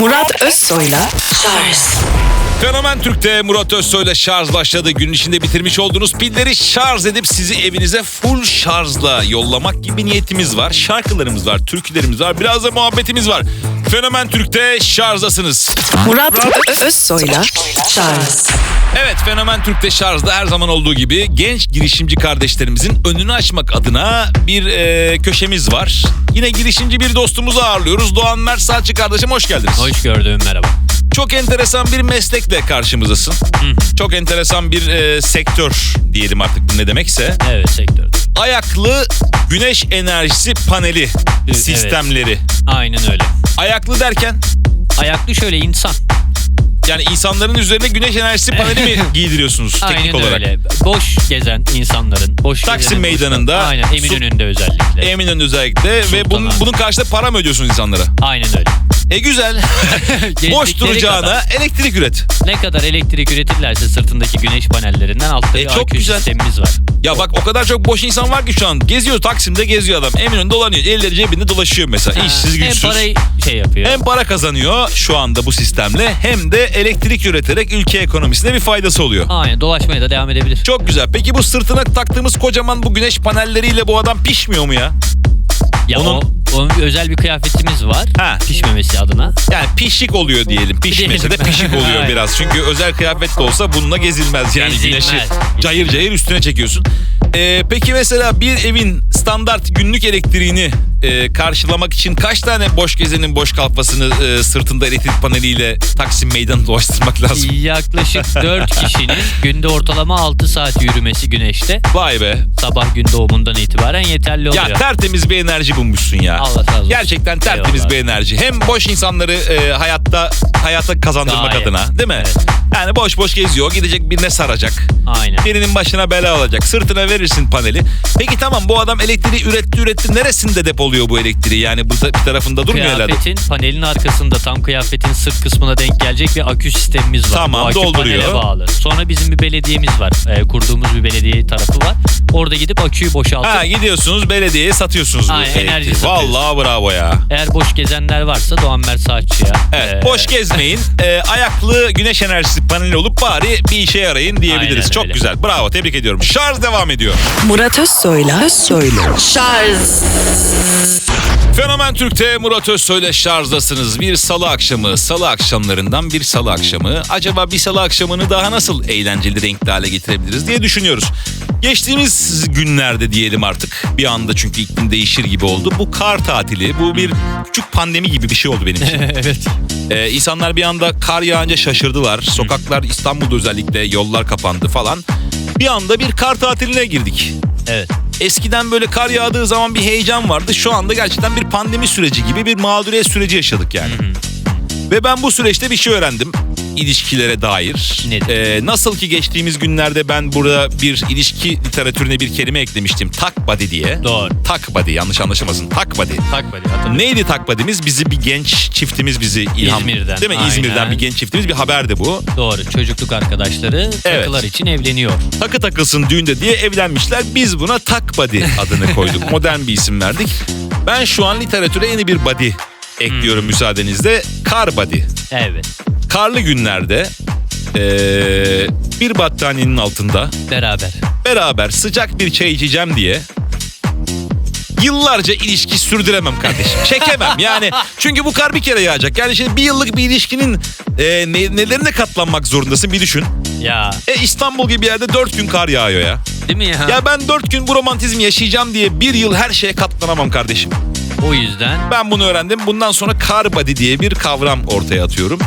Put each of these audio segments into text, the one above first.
Murat Özsoy'la Fenomen Türk'te Murat Özsoy'la şarj başladı. Günün içinde bitirmiş olduğunuz pilleri şarj edip sizi evinize full şarjla yollamak gibi niyetimiz var. Şarkılarımız var, türkülerimiz var, biraz da muhabbetimiz var. Fenomen Türk'te şarjdasınız. Murat Özsoy'la Charles Evet Fenomen Türk'te şarjda her zaman olduğu gibi genç girişimci kardeşlerimizin önünü açmak adına bir e, köşemiz var. Yine girişimci bir dostumuzu ağırlıyoruz. Doğan Mert Saatçı kardeşim hoş geldiniz. Hoş gördüm merhaba. Çok enteresan bir meslekle karşımızdasın. Çok enteresan bir e, sektör diyelim artık bu ne demekse. Evet sektörde. Ayaklı güneş enerjisi paneli evet. sistemleri. Aynen öyle. Ayaklı derken Ayaklı şöyle insan. yani insanların üzerine güneş enerjisi paneli mi giydiriyorsunuz teknik Aynen olarak? öyle. Boş gezen insanların. Boş Taksim Meydanı'nda, Aynen su- Eminönü'nde özellikle. Eminönü özellikle ve Sultan'a. bunun, bunun karşılığında para mı ödüyorsunuz insanlara? Aynen öyle. E güzel. Boş duracağına kadar. elektrik üret. Ne kadar elektrik üretirlerse sırtındaki güneş panellerinden altta E, bir çok güzel. sistemimiz var. Ya bak o kadar çok boş insan var ki şu an. Geziyor Taksim'de geziyor adam. Eminönü'nde dolanıyor. Elleri cebinde dolaşıyor mesela. İşsiz Hem güçsüz. parayı şey yapıyor. Hem para kazanıyor şu anda bu sistemle hem de elektrik üreterek ülke ekonomisine bir faydası oluyor. Aynen dolaşmaya da devam edebilir. Çok güzel. Peki bu sırtına taktığımız kocaman bu güneş panelleriyle bu adam pişmiyor mu ya? Ya Onun- o, onun bir özel bir kıyafetimiz var. Ha. Pişmemesi adına. Yani pişik oluyor diyelim. Pişmese de pişik oluyor biraz. Çünkü özel kıyafet de olsa bununla gezilmez yani Gezilmez. güneşi cayır cayır üstüne çekiyorsun. Ee, peki mesela bir evin standart günlük elektriğini e, karşılamak için kaç tane boş gezenin boş kalfasını e, sırtında elektrik paneliyle Taksim meydanı dolaştırmak lazım? Yaklaşık 4 kişinin günde ortalama 6 saat yürümesi güneşte. Vay be. Sabah gün doğumundan itibaren yeterli oluyor. Ya tertemiz bir enerji bulmuşsun ya. Allah razı olsun. Gerçekten tertemiz Eyvallah. bir enerji. Hem boş insanları e, hayatta hayata kazandırmak Gayet. adına, değil mi? Evet. Yani boş boş geziyor, gidecek birine saracak. Aynen. Birinin başına bela olacak. Sırtına verirsin paneli. Peki tamam bu adam elektriği üretti üretti. Neresinde depoluyor bu elektriği? Yani bu ta- bir tarafında durmuyor herhalde. Kıyafetin panelin arkasında tam kıyafetin sırt kısmına denk gelecek bir akü sistemimiz var. Tamam, Bu akü dolduruyor. panele bağlı. Sonra bizim bir belediyemiz var. Ee, kurduğumuz bir belediye tarafı var. Orada gidip aküyü boşaltıp Ha gidiyorsunuz belediyeye satıyorsunuz bu Aynen, elektriği. enerji satıyoruz. Vallahi bravo ya. eğer boş gezenler varsa Doğan Mert Saatçı'ya. Evet, ee, boş gezmeyin. Ee, ayaklı güneş enerjisi paneli olup bari bir işe yarayın diyebiliriz. Aynen Çok öyle. güzel. Bravo. Tebrik ediyorum. Şarj devam ediyor. Murat Özsoy'la Özsoy'la Fenomen Türk'te Murat Özsoy'la şarjdasınız. Bir salı akşamı, salı akşamlarından bir salı akşamı. Acaba bir salı akşamını daha nasıl eğlenceli, renkli hale getirebiliriz diye düşünüyoruz. Geçtiğimiz günlerde diyelim artık bir anda çünkü iklim değişir gibi oldu. Bu kar tatili, bu bir küçük pandemi gibi bir şey oldu benim için. evet. Ee, insanlar bir anda kar yağınca şaşırdılar. Sokaklar İstanbul'da özellikle yollar kapandı falan. Bir anda bir kar tatiline girdik. Evet. Eskiden böyle kar yağdığı zaman bir heyecan vardı. Şu anda gerçekten bir pandemi süreci gibi bir mağduriyet süreci yaşadık yani. Ve ben bu süreçte bir şey öğrendim ilişkilere dair. Nedir? Ee, nasıl ki geçtiğimiz günlerde ben burada bir ilişki literatürüne bir kelime eklemiştim. Tak body diye. Doğru. Tak body yanlış anlaşılmasın. Tak body. Tak hatırlıyorum. Neydi tak body'miz? Bizi bir genç çiftimiz bizi ilham. İzmir'den, Değil mi? aynen. İzmir'den bir genç çiftimiz bir haberdi bu. Doğru. Çocukluk arkadaşları takılar için evleniyor. Takı takılsın düğünde diye evlenmişler. Biz buna tak body adını koyduk. Modern bir isim verdik. Ben şu an literatüre yeni bir body ekliyorum müsaadenizle. Kar body. Evet. Karlı günlerde eee, bir battaniyenin altında Beraber. beraber sıcak bir çay içeceğim diye yıllarca ilişki sürdüremem kardeşim. Çekemem yani. Çünkü bu kar bir kere yağacak. Yani şimdi bir yıllık bir ilişkinin e, ne, nelerine katlanmak zorundasın bir düşün. Ya. E İstanbul gibi bir yerde dört gün kar yağıyor ya. Değil mi ya? Ya ben dört gün bu romantizmi yaşayacağım diye bir yıl her şeye katlanamam kardeşim. O yüzden Ben bunu öğrendim. Bundan sonra car body diye bir kavram ortaya atıyorum.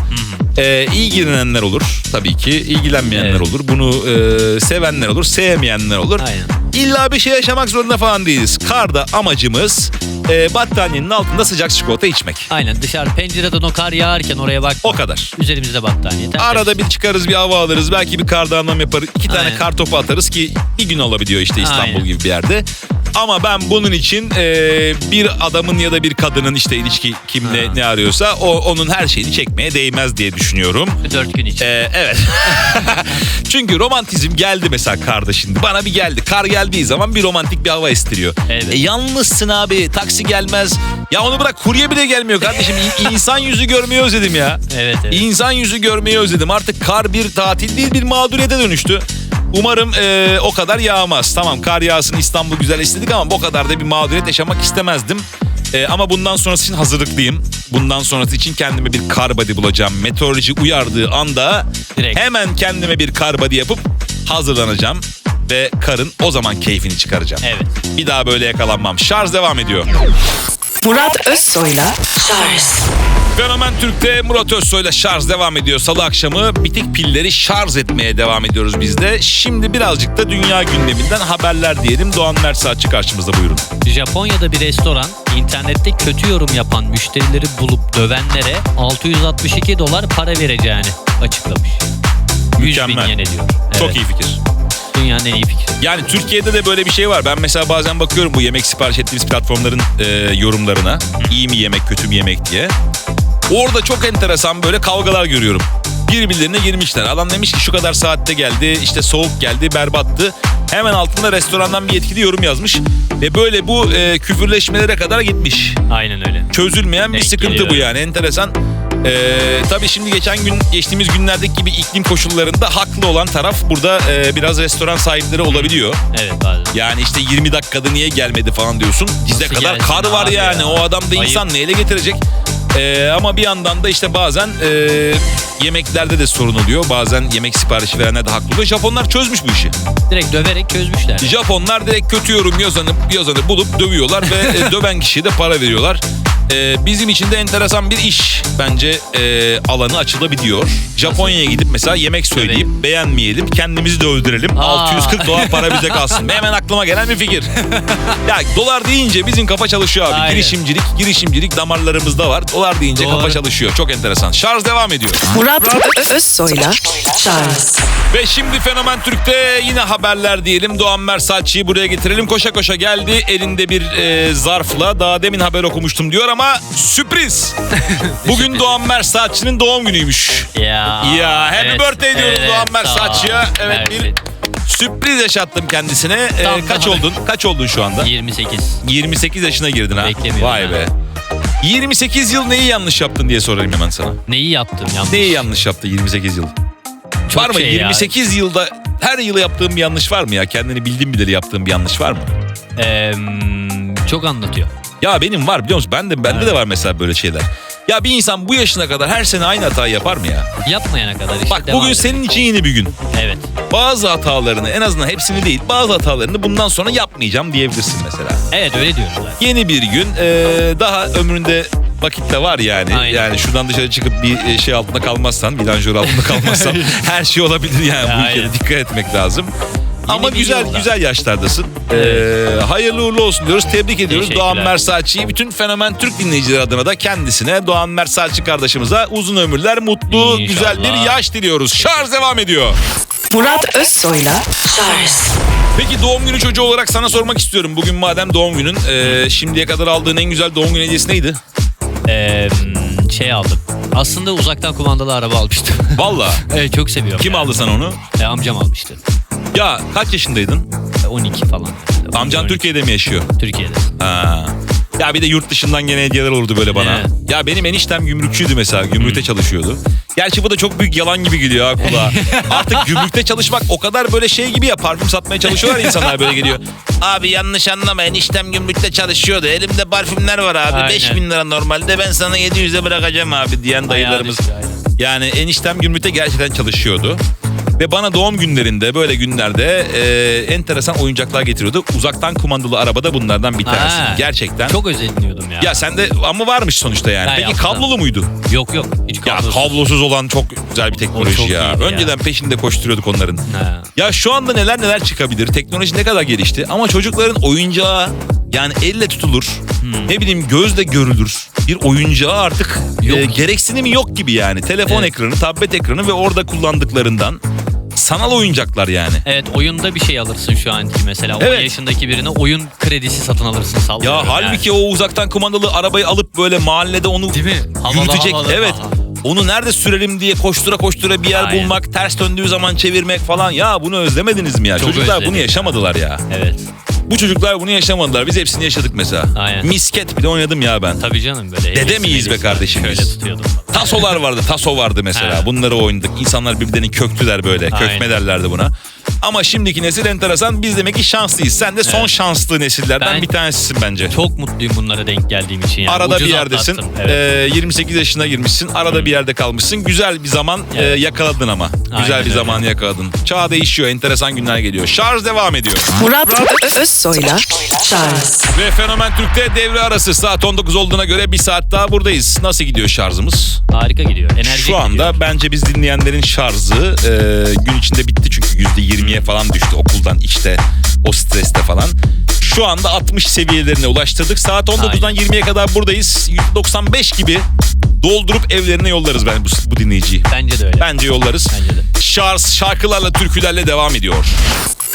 Ee, ilgilenenler olur tabii ki. ilgilenmeyenler Evet. olur. Bunu e, sevenler olur. Sevmeyenler olur. Aynen. İlla bir şey yaşamak zorunda falan değiliz. Karda amacımız e, battaniyenin altında sıcak çikolata içmek. aynen dışarı pencereden o kar yağarken oraya bak. O kadar. Üzerimizde battaniye. tertemiz. Arada bir çıkarız bir hava alırız. Belki bir karda anlam yaparız. iki tane Aynen. kar topu atarız ki bir gün olabiliyor işte İstanbul Aynen. gibi bir yerde. Ama ben bunun için e, bir adamın ya da bir kadının işte ilişki kimle Ha. ne arıyorsa o onun her şeyini çekmeye değmez diye düşünüyorum. Dört gün için. Ee, evet. Çünkü romantizm geldi mesela karda şimdi. Bana bir geldi. Kar geldiği zaman bir romantik bir hava estiriyor. Evet. E, yalnızsın abi. Taksi gelmez. Ya onu bırak kurye bile gelmiyor kardeşim. İ- İnsan yüzü görmeyi özledim ya. Evet evet. İnsan yüzü görmeyi özledim. Artık kar bir tatil değil bir mağduriyete dönüştü. Umarım e, o kadar yağmaz. Tamam kar yağsın İstanbul güzel istedik ama o kadar da bir mağduriyet yaşamak istemezdim. E, ama bundan sonrası için hazırlıklıyım. Bundan sonrası için kendime bir kar body bulacağım. Meteoroloji uyardığı anda Direkt. hemen kendime bir kar body yapıp hazırlanacağım. Ve karın o zaman keyfini çıkaracağım. Evet. Bir daha böyle yakalanmam. Şarj devam ediyor. Murat Özsoy'la Charles Fenomen Türk'te Murat Özsoy'la şarj devam ediyor. Salı akşamı bitik pilleri şarj etmeye devam ediyoruz biz de. Şimdi birazcık da dünya gündeminden haberler diyelim. Doğan Mersaatçı karşımızda buyurun. Japonya'da bir restoran internette kötü yorum yapan müşterileri bulup dövenlere 662 dolar para vereceğini açıklamış. 100 bin yen ediyor. Çok Evet, iyi fikir. Dünyanın en iyi fikri. Yani Türkiye'de de böyle bir şey var. Ben mesela bazen bakıyorum bu yemek sipariş ettiğimiz platformların e, yorumlarına. İyi mi yemek, kötü mü yemek diye. Orada çok enteresan böyle kavgalar görüyorum. Birbirlerine girmişler. Adam demiş ki şu kadar saatte geldi, işte soğuk geldi, berbattı. Hemen altında restorandan bir yetkili yorum yazmış. Ve böyle bu e, küfürleşmelere kadar gitmiş. Aynen öyle. Çözülmeyen bir Denk sıkıntı geliyor. bu yani enteresan. Ee, tabii şimdi geçen gün geçtiğimiz günlerdeki gibi iklim koşullarında haklı olan taraf burada e, biraz restoran sahipleri olabiliyor. Evet bazen. Yani işte 20 dakikada niye gelmedi falan diyorsun. Dize Nasıl kadar gelsin kar var abi yani. ya? O adam da Ayıp. insan neyle getirecek? Ee, ama bir yandan da işte bazen e, yemeklerde de sorun oluyor. Bazen yemek siparişi verenler de haklı oluyor. Japonlar çözmüş bu işi. Direkt döverek çözmüşler. Japonlar direkt kötü yorum yazanı, yazanı bulup dövüyorlar ve e, döven kişiye de para veriyorlar. E, bizim için de enteresan bir iş bence e, alanı açılabiliyor. Japonya'ya gidip mesela yemek söyleyip beğenmeyelim, kendimizi de öldürelim. Aa. 640 dolar para bize kalsın. Hemen aklıma gelen bir fikir. ya dolar deyince bizim kafa çalışıyor abi. Aynen. Girişimcilik, girişimcilik damarlarımızda var. Dolar deyince Doğru. kafa çalışıyor. Çok enteresan. Şarj devam ediyor. Murat Özsoy'la Charles Ve şimdi Fenomen Türk'te yine haberler diyelim. Doğan Mersaatçı'yı buraya getirelim. Koşa koşa geldi. Elinde bir e, zarfla. Daha demin haber okumuştum diyor ama sürpriz. Bugün Doğan Mersaatçı'nın doğum günüymüş. Ya. Ya happy evet, birthday diyoruz evet, Doğan ol. Mersaatçı'ya. Evet bir sürpriz yaşattım kendisine. E, Tam kaç oldun? Kaç oldun şu anda? 28. 28 yaşına girdin ha. Beklemiyorum Vay ya. be. 28 yıl neyi yanlış yaptın diye sorayım hemen sana. Neyi yaptım yanlış? Neyi yanlış yaptı 28 yıl? Çok var mı? şey ya. 28 yılda her yıl yaptığım bir yanlış var mı ya? Kendini bildiğin bileli yaptığım bir yanlış var mı? Eee, çok anlatıyor. Ya benim var biliyor musun? Ben de bende de var mesela böyle şeyler. Ya bir insan bu yaşına kadar her sene aynı hatayı yapar mı ya? Yapmayana kadar işte Bak devam bugün edin. senin için yeni bir gün. Evet. Bazı hatalarını en azından hepsini değil bazı hatalarını bundan sonra yapmayacağım diyebilirsin mesela. Evet öyle diyoruz zaten. Yeni bir gün eee, daha ömründe vakit de var yani. Aynen. Yani şuradan dışarı çıkıp bir e, şey altında kalmazsan, bilanjör altında kalmazsan her şey olabilir yani bu ülkede Aynen. dikkat etmek lazım. Ama güzel yılda. güzel yaşlardasın. Ee, hayırlı uğurlu olsun diyoruz. Tebrik ediyoruz. Doğan Mersaatçı'yı. Bütün fenomen Türk dinleyicileri adına da kendisine Doğan Mersaatçı kardeşimize uzun ömürler, mutlu, İnşallah. güzel bir yaş diliyoruz. Şarj devam ediyor. Murat Özsoy'la Charles Peki doğum günü çocuğu olarak sana sormak istiyorum. Bugün madem doğum günün, e, şimdiye kadar aldığın en güzel doğum günü hediyesi neydi? Eee, şey aldım. Aslında uzaktan kumandalı araba almıştım. Valla. evet çok seviyorum. Kim ya. aldı sana onu? E, amcam almıştı. Ya kaç yaşındaydın? E, 12 falan. Amcan 12. Türkiye'de mi yaşıyor? Türkiye'de. Ha. Ya bir de yurt dışından gene hediyeler olurdu böyle bana. Evet. Ya benim eniştem gümrükçüydü mesela. Gümrükte çalışıyordu. Gerçi bu da çok büyük yalan gibi geliyor ha kulağa. Artık gümrükte çalışmak o kadar böyle şey gibi ya. Parfüm satmaya çalışıyorlar insanlar böyle geliyor. Abi yanlış anlama eniştem gümrükte çalışıyordu. Elimde parfümler var abi. Aynen. 5000 lira normalde ben sana 700'e bırakacağım abi diyen dayılarımız. aynen. Yani eniştem gümrükte gerçekten çalışıyordu. Ve bana doğum günlerinde böyle günlerde e, enteresan oyuncaklar getiriyordu. Uzaktan kumandalı arabada bunlardan bir tanesi. Ha, Gerçekten. Çok özenliyordum ya. Ya sende ama varmış sonuçta yani. Ben Peki yaptım. kablolu muydu? Yok yok. Ya kablosuz. kablosuz olan çok güzel bir teknoloji çok ya. iyiydi ya. Önceden peşinde koşturuyorduk onların. Ha. Ya şu anda neler neler çıkabilir. Teknoloji ne kadar gelişti. Ama çocukların oyuncağı yani elle tutulur. Hmm. Ne bileyim gözle görülür. Bir oyuncağı artık Yok. e, gereksinimi yok gibi yani. Telefon Evet. ekranı, tablet ekranı ve orada kullandıklarından sanal oyuncaklar yani. Evet oyunda bir şey alırsın şu anki mesela. 10 Evet. yaşındaki birine oyun kredisi satın alırsın sallıyorum. Ya halbuki o uzaktan kumandalı arabayı alıp böyle mahallede onu Değil mi? Havalı yürütecek. havalı. evet. Aha. Onu nerede sürelim diye koştura koştura bir yer Aynen. bulmak, ters döndüğü zaman çevirmek falan. Ya bunu özlemediniz mi ya? Çok Çocuklar bunu özledim yaşamadılar ya. Evet. Bu çocuklar bunu yaşamadılar. Biz hepsini yaşadık mesela. Aynen. Misket bile oynadım ya ben. Tabii canım böyle. Dede miyiz be kardeşim Şöyle biz? tutuyordum. Tasolar vardı. Taso vardı mesela. Ha. Bunları oynadık. İnsanlar birbirlerini köktüler böyle. Aynen. Kökme derlerdi buna. Ama şimdiki nesil enteresan. Biz demek ki şanslıyız. Sen de son Evet. şanslı nesillerden Ben- bir tanesisin bence. Çok mutluyum bunlara denk geldiğim için. Yani. Arada Ucuz bir yerdesin. atlattım. Evet. Ee, 28 yaşına girmişsin. Arada bir yerde kalmışsın. Güzel bir zaman Evet. e, yakaladın ama. Güzel Aynen bir öyle. zaman yakaladın. Çağ değişiyor. Enteresan günler geliyor. Şarj devam ediyor. Murat Ö- Özsoy'la Charles Ve Fenomen Türk'te devre arası saat 19 olduğuna göre bir saat daha buradayız. Nasıl gidiyor şarjımız? Harika gidiyor. Enerjik Şu anda gidiyor. bence biz dinleyenlerin şarjı e, gün içinde bitti çünkü %20'ye falan düştü okuldan işte o streste falan. Şu anda 60 seviyelerine ulaştırdık. Saat 19'dan Aynen. 20'ye kadar buradayız. 95 gibi doldurup evlerine yollarız ben bu, bu dinleyiciyi. Bence de öyle. Bence yollarız. Bence de. Şarj şarkılarla türkülerle devam ediyor.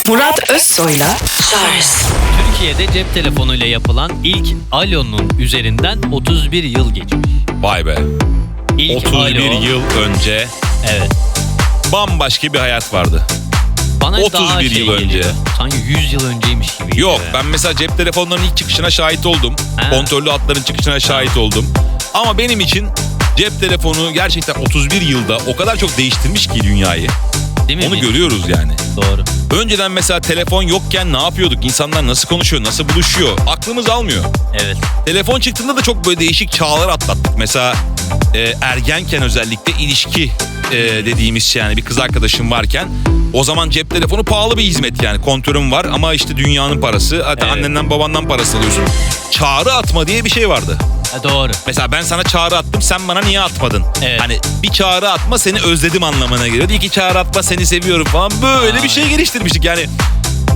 Murat Özsoy'la Charles Türkiye'de cep telefonuyla yapılan ilk Alo'nun üzerinden 31 yıl geçmiş. Vay be. İlk 31 Alo, yıl önce Evet. bambaşka bir hayat vardı. Bana 31 daha şey yıl önce. geliyor. Sanki 100 yıl önceymiş gibi. Yok geliyor ben mesela cep telefonlarının ilk çıkışına şahit oldum. Ha. Kontrollü hatların çıkışına şahit oldum. Ama benim için cep telefonu gerçekten 31 yılda o kadar çok değiştirmiş ki dünyayı. ya. Değil mi? Onu görüyoruz yani. Doğru. Önceden mesela telefon yokken ne yapıyorduk? İnsanlar nasıl konuşuyor, nasıl buluşuyor? Aklımız almıyor. Evet. Telefon çıktığında da çok böyle değişik çağlar atlattık. Mesela e, ergenken özellikle ilişki e, dediğimiz şey yani bir kız arkadaşım varken o zaman cep telefonu pahalı bir hizmet yani kontörüm var ama işte dünyanın parası hatta Evet. annenden babandan parası alıyorsun. Çağrı atma diye bir şey vardı. Doğru. Mesela ben sana çağrı attım sen bana niye atmadın? Evet. Hani bir çağrı atma seni özledim anlamına geliyordu. İki çağrı atma seni seviyorum falan böyle bir şey geliştirmiştik yani.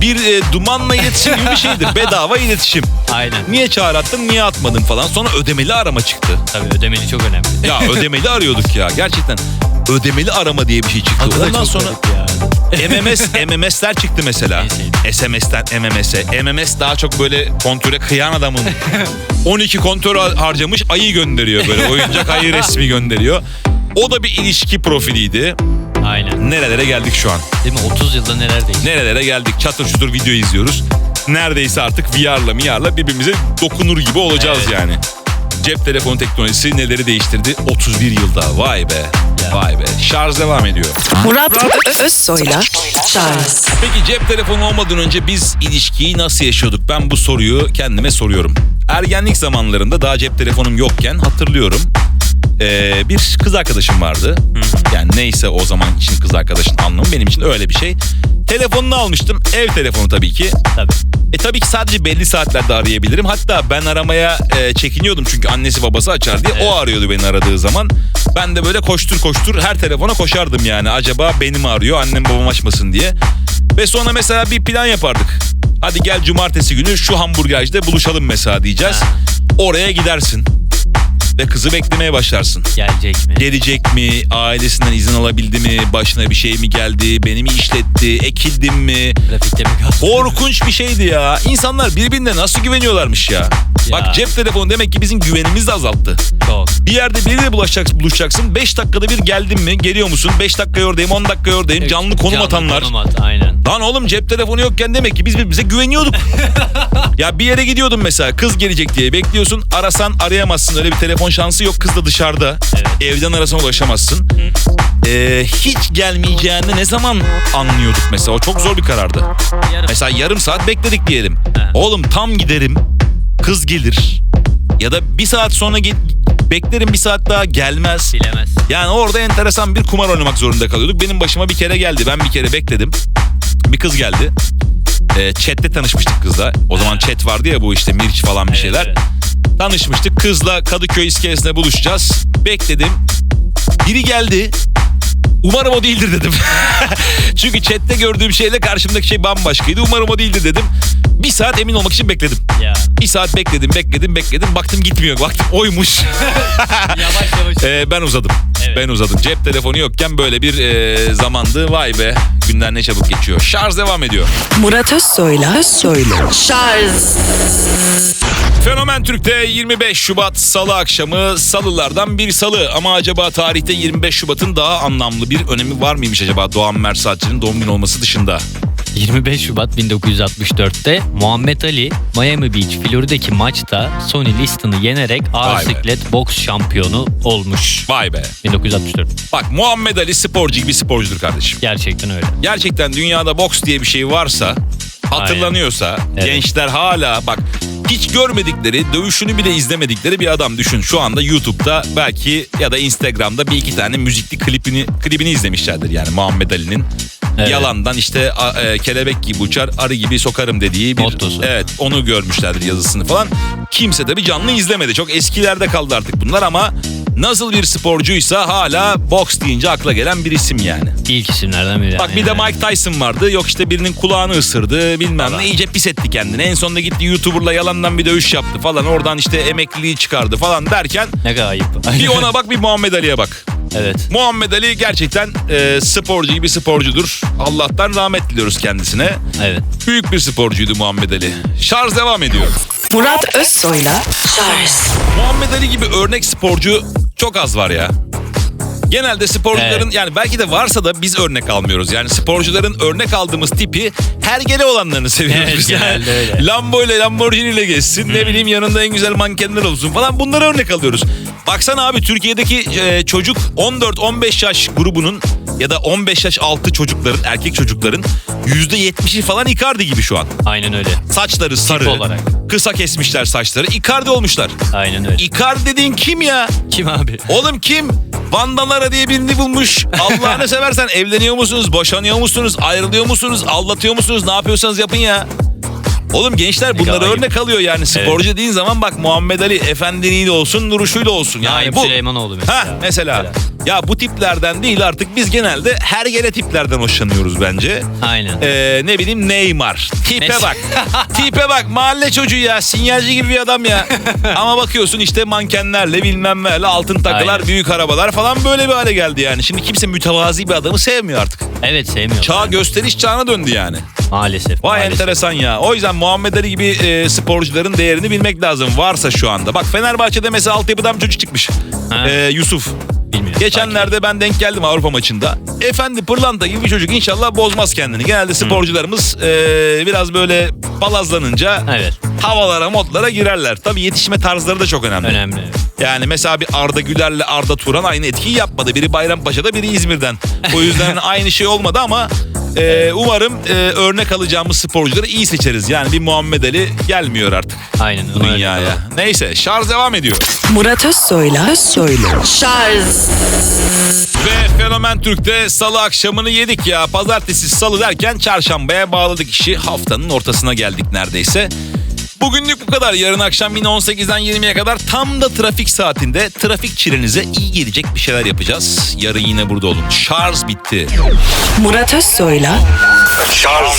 Bir e, dumanla iletişim gibi bir şeydi. Bedava iletişim. Aynen. Niye çağrı attın niye atmadın falan. Sonra ödemeli arama çıktı. Tabii ödemeli çok önemli. Ya ödemeli arıyorduk ya gerçekten. Ödemeli arama diye bir şey çıktı. Da Ondan çok sonra garip. MMS, MMS'ler çıktı mesela. SMS'ten MMS'e. MMS daha çok böyle kontöre kıyan adamın 12 kontör har- harcamış ayı gönderiyor böyle. Oyuncak ayı resmi gönderiyor. O da bir ilişki profiliydi. Aynen. Nerelere geldik şu an? Değil mi? 30 yılda neler değişti? Nerelere geldik? Çatır çutur video izliyoruz. Neredeyse artık VR'la MR'la birbirimize dokunur gibi olacağız Evet. yani. Cep telefonu teknolojisi neleri değiştirdi? 31 yılda. Vay be. Vay be. Şarj devam ediyor. Murat Özsoy'la Charles Peki cep telefonu olmadan önce biz ilişkiyi nasıl yaşıyorduk? Ben bu soruyu kendime soruyorum. Ergenlik zamanlarında daha cep telefonum yokken hatırlıyorum. Ee, bir kız arkadaşım vardı. Yani neyse o zaman için kız arkadaşın anlamı benim için öyle bir şey. Telefonunu almıştım. Ev telefonu tabii ki. Tabii. E tabii ki sadece belli saatlerde arayabilirim. Hatta ben aramaya e, çekiniyordum çünkü annesi babası açar diye. Evet. O arıyordu beni aradığı zaman. Ben de böyle koştur koştur her telefona koşardım yani. Acaba beni mi arıyor annem babam açmasın diye. Ve sonra mesela bir plan yapardık. Hadi gel cumartesi günü şu hamburgercide buluşalım mesela diyeceğiz. Ha. Oraya gidersin. Ve kızı beklemeye başlarsın. Gelecek mi? Gelecek mi? Ailesinden izin alabildi mi? Başına bir şey mi geldi? Beni mi işletti? Ekildim mi? Trafikte mi kaldı? Korkunç bir şeydi ya. İnsanlar birbirine nasıl güveniyorlarmış ya. Bak cep telefonu demek ki bizim güvenimizi de azalttı. Çok. Bir yerde biriyle bulaşacaksın, buluşacaksın. 5 dakikada bir geldin mi? Geliyor musun? 5 dakika oradayım, 10 dakika oradayım. Canlı konum Canlı atanlar. konum at, aynen. Lan oğlum cep telefonu yokken demek ki biz birbirimize güveniyorduk. ya bir yere gidiyordun mesela kız gelecek diye bekliyorsun. Arasan arayamazsın öyle bir telefon şansı yok kız da dışarıda. Evet. Evden arasan ulaşamazsın. Ee, hiç gelmeyeceğini ne zaman anlıyorduk mesela o çok zor bir karardı. Yarım. Mesela yarım saat bekledik diyelim. He. Oğlum tam giderim kız gelir. Ya da bir saat sonra ge- beklerim bir saat daha gelmez. Bilemez. Yani orada enteresan bir kumar oynamak zorunda kalıyorduk. Benim başıma bir kere geldi. Ben bir kere bekledim. Bir kız geldi. Ee, chat'te tanışmıştık kızla. O zaman chat vardı ya bu işte Mirç falan bir Evet, şeyler. evet. Tanışmıştık. Kızla Kadıköy iskelesinde buluşacağız. Bekledim. Biri geldi. Umarım o değildir dedim. Çünkü chatte gördüğüm şeyle karşımdaki şey bambaşkaydı. Umarım o değildir dedim. Bir saat emin olmak için bekledim. Ya. Bir saat bekledim, bekledim, bekledim. Baktım gitmiyor. Baktım oymuş. Yavaş yavaş. Ee, ben uzadım. Evet. Ben uzadım. Cep telefonu yokken böyle bir e, zamandı. Vay be. Günler ne çabuk geçiyor. Şarj devam ediyor. Murat Özsoy'la Özsoy'la Şarj Fenomen Türk'te 25 Şubat Salı akşamı Salılardan bir salı. Ama acaba tarihte 25 Şubat'ın daha anlamlı bir önemi var mıymış acaba Doğan Mersaatçı'nın doğum günü olması dışında? 25 Şubat 1964'te Muhammed Ali Miami Beach Florida'daki maçta Sonny Liston'ı yenerek ağır Vay be. siklet boks şampiyonu olmuş. Vay be. 1964. Bak Muhammed Ali sporcu gibi sporcudur kardeşim. Gerçekten öyle. Gerçekten dünyada boks diye bir şey varsa hatırlanıyorsa Evet. gençler hala bak hiç görmedikleri dövüşünü bile izlemedikleri bir adam düşün şu anda YouTube'da belki ya da Instagram'da bir iki tane müzikli klibini klibini izlemişlerdir yani Muhammed Ali'nin Evet. yalandan işte a- e, kelebek gibi uçar arı gibi sokarım dediği bir Mottosu. evet onu görmüşlerdir yazısını falan kimse de bir canlı izlemedi çok eskilerde kaldı artık bunlar ama nasıl bir sporcuysa hala boks deyince akla gelen bir isim yani. İlk isimlerden biri. Bak bir de Yani. Mike Tyson vardı. Yok işte birinin kulağını ısırdı bilmem Falan. ne. iyice pis etti kendini. En sonunda gitti YouTuber'la yalandan bir dövüş yaptı falan. Oradan işte emekliliği çıkardı falan derken Ne kadar ayıp. bir ona bak bir Muhammed Ali'ye bak. Evet. Muhammed Ali gerçekten e, sporcu gibi sporcudur. Allah'tan rahmet diliyoruz kendisine. Evet. Büyük bir sporcuydu Muhammed Ali. Şarj devam ediyor. Murat Özsoy'la Şarj Muhammed Ali gibi örnek sporcu çok az var ya. Genelde sporcuların Evet. yani belki de varsa da biz örnek almıyoruz. Yani sporcuların örnek aldığımız tipi hergele olanlarını seviyoruz Evet, biz. Yani öyle. Lambo ile Lamborghini ile geçsin ne bileyim yanında en güzel mankenler olsun falan bunları örnek alıyoruz. Baksana abi Türkiye'deki e, çocuk 14-15 yaş grubunun ya da 15 yaş altı çocukların erkek çocukların %70'i falan Icardi gibi şu an. Aynen öyle. Saçları sarı. olarak. Kısa kesmişler saçları. Icardi olmuşlar. Aynen öyle. Icardi dediğin kim ya? Kim abi? Oğlum kim? Vandalara diye birini bulmuş. Allah'ını seversen evleniyor musunuz? Boşanıyor musunuz? Ayrılıyor musunuz? Aldatıyor musunuz? Ne yapıyorsanız yapın ya. Oğlum gençler bunları ayıp. örnek alıyor yani. Sporcu dediğin zaman bak Muhammed Ali efendiliğiyle olsun, duruşuyla olsun. Yani Naim bu. Süleymanoğlu mesela. Ha mesela. Ya bu tiplerden değil artık biz genelde hergele tiplerden hoşlanıyoruz bence. Aynen. Ee, ne bileyim Neymar. Tipe Mes- bak. Tipe bak. Mahalle çocuğu ya. Sinyalci gibi bir adam ya. Ama bakıyorsun işte mankenlerle bilmem nelerle altın takılar, Aynen. büyük arabalar falan böyle bir hale geldi yani. Şimdi kimse mütevazi bir adamı sevmiyor artık. Evet sevmiyorum. Çağ gösteriş çağına döndü yani. Maalesef. Vay maalesef. enteresan ya. O yüzden Muhammed Ali gibi e, sporcuların değerini bilmek lazım. Varsa şu anda. Bak Fenerbahçe'de mesela altyapıdan bir çocuk çıkmış. Ha. E, Yusuf. Bilmiyorum. Geçenlerde ben denk geldim Avrupa maçında. Efendi pırlanta gibi bir çocuk inşallah bozmaz kendini. Genelde sporcularımız e, biraz böyle palazlanınca Evet. havalara modlara girerler. Tabii yetişme tarzları da çok önemli. Önemli. Yani mesela bir Arda Güler'le Arda Turan aynı etkiyi yapmadı. Biri Bayrampaşa'da biri İzmir'den. O yüzden aynı şey olmadı ama e, umarım e, örnek alacağımız sporcuları iyi seçeriz. Yani bir Muhammed Ali gelmiyor artık Aynen. bu öyle dünyaya. Neyse şarj devam ediyor. Murat Özsoy'la Özsoy'la Şarj Ve Fenomen Türk'te salı akşamını yedik ya. Pazartesi salı derken çarşambaya bağladık işi. Haftanın ortasına geldik neredeyse. Bugünlük bu kadar. Yarın akşam yine 18'den 20'ye kadar tam da trafik saatinde trafik çilenize iyi gelecek bir şeyler yapacağız. Yarın yine burada olun. Şarj bitti. Murat Özsoy'la Şarj